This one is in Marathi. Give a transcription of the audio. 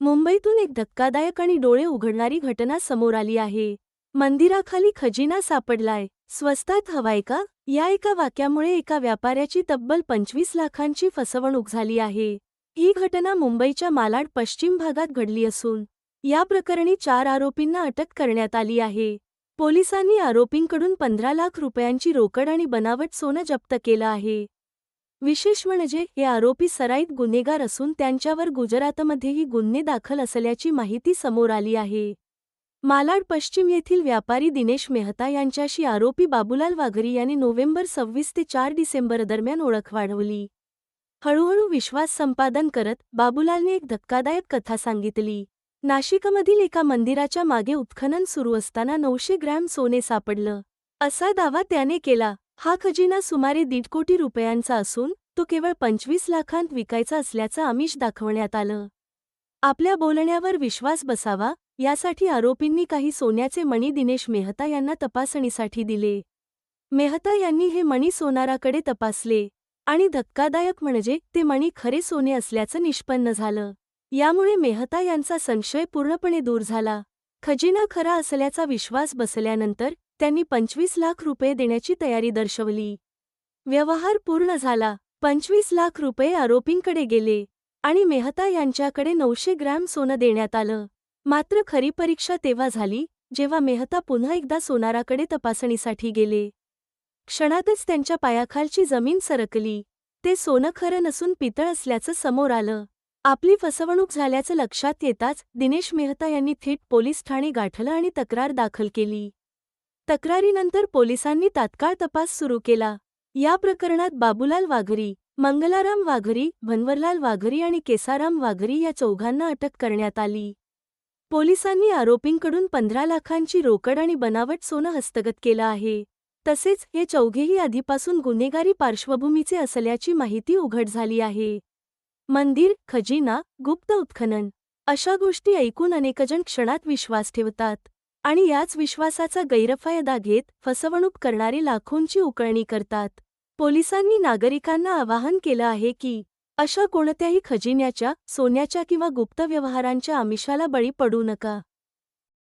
मुंबईतून एक धक्कादायक आणि डोळे उघडणारी घटना समोर आली आहे. मंदिराखाली खजिना सापडलाय. स्वस्तात हवाय का? या एका वाक्यामुळे एका व्यापाऱ्याची तब्बल पंचवीस लाखांची फसवणूक झाली आहे. ही घटना मुंबईच्या मालाड पश्चिम भागात घडली असून या प्रकरणी चार आरोपींना अटक करण्यात आली आहे. पोलिसांनी आरोपींकडून पंधरा लाख रुपयांची रोकड आणि बनावट सोनं जप्त केलं आहे. विशेष म्हणजे हे आरोपी सराईत गुन्हेगार असून त्यांच्यावर गुजरातमध्येही गुन्हे दाखल असल्याची माहिती समोर आली आहे. मालाड पश्चिम येथील व्यापारी दिनेश मेहता यांच्याशी आरोपी बाबूलाल वाघरी यांनी नोव्हेंबर सव्वीस ते चार डिसेंबर दरम्यान ओळख वाढवली. हळूहळू विश्वास संपादन करत बाबूलालने एक धक्कादायक कथा सांगितली. नाशिकमधील एका मंदिराच्या मागे उत्खनन सुरू असताना नऊशे ग्रॅम सोने सापडलं. असा दावा त्याने केला. हा खजिना सुमारे दीड कोटी रुपयांचा असून तो केवळ पंचवीस लाखांत विकायचा असल्याचं आमिष दाखवण्यात आलं. आपल्या बोलण्यावर विश्वास बसावा यासाठी आरोपींनी काही सोन्याचे मणी दिनेश मेहता यांना तपासणीसाठी दिले. मेहता यांनी हे मणी सोनाराकडे तपासले आणि धक्कादायक म्हणजे ते मणी खरे सोने असल्याचं निष्पन्न झालं. यामुळे मेहता यांचा संशय पूर्णपणे दूर झाला. खजिना खरा असल्याचा विश्वास बसल्यानंतर त्यांनी पंचवीस लाख रुपये देण्याची तयारी दर्शवली. व्यवहार पूर्ण झाला. पंचवीस लाख रुपये आरोपींकडे गेले आणि मेहता यांच्याकडे नऊशे ग्रॅम सोनं देण्यात आलं. मात्र खरी परीक्षा तेव्हा झाली जेव्हा मेहता पुन्हा एकदा सोनाराकडे तपासणीसाठी गेले. क्षणातच त्यांच्या पायाखालची जमीन सरकली. ते सोनं खरं नसून पितळ असल्याचं समोर आलं. आपली फसवणूक झाल्याचं लक्षात येताच दिनेश मेहता यांनी थेट पोलीस ठाणे गाठलं आणि तक्रार दाखल केली. तक्रारीनंतर पोलिसांनी तात्काळ तपास सुरू केला. या प्रकरणात बाबूलाल वाघरी मंगलाराम वाघरी भनवरलाल वाघरी आणि केसाराम वाघरी या चौघांना अटक करण्यात आली. पोलिसांनी आरोपींकडून पंधरा लाखांची रोकड आणि बनावट सोनं हस्तगत केलं आहे. तसेच हे चौघेही आधीपासून गुन्हेगारी पार्श्वभूमीचे असल्याची माहिती उघड झाली आहे. मंदिर खजिना गुप्त उत्खनन अशा गोष्टी ऐकून अनेकजण क्षणात विश्वास ठेवतात. आणि याच विश्वासाचा गैरफायदा घेत फसवणूक करणारे लाखोंची उकळणी करतात. पोलिसांनी नागरिकांना आवाहन केलं आहे की अशा कोणत्याही खजिन्याच्या सोन्याच्या किंवा गुप्त व्यवहारांच्या आमिषाला बळी पडू नका.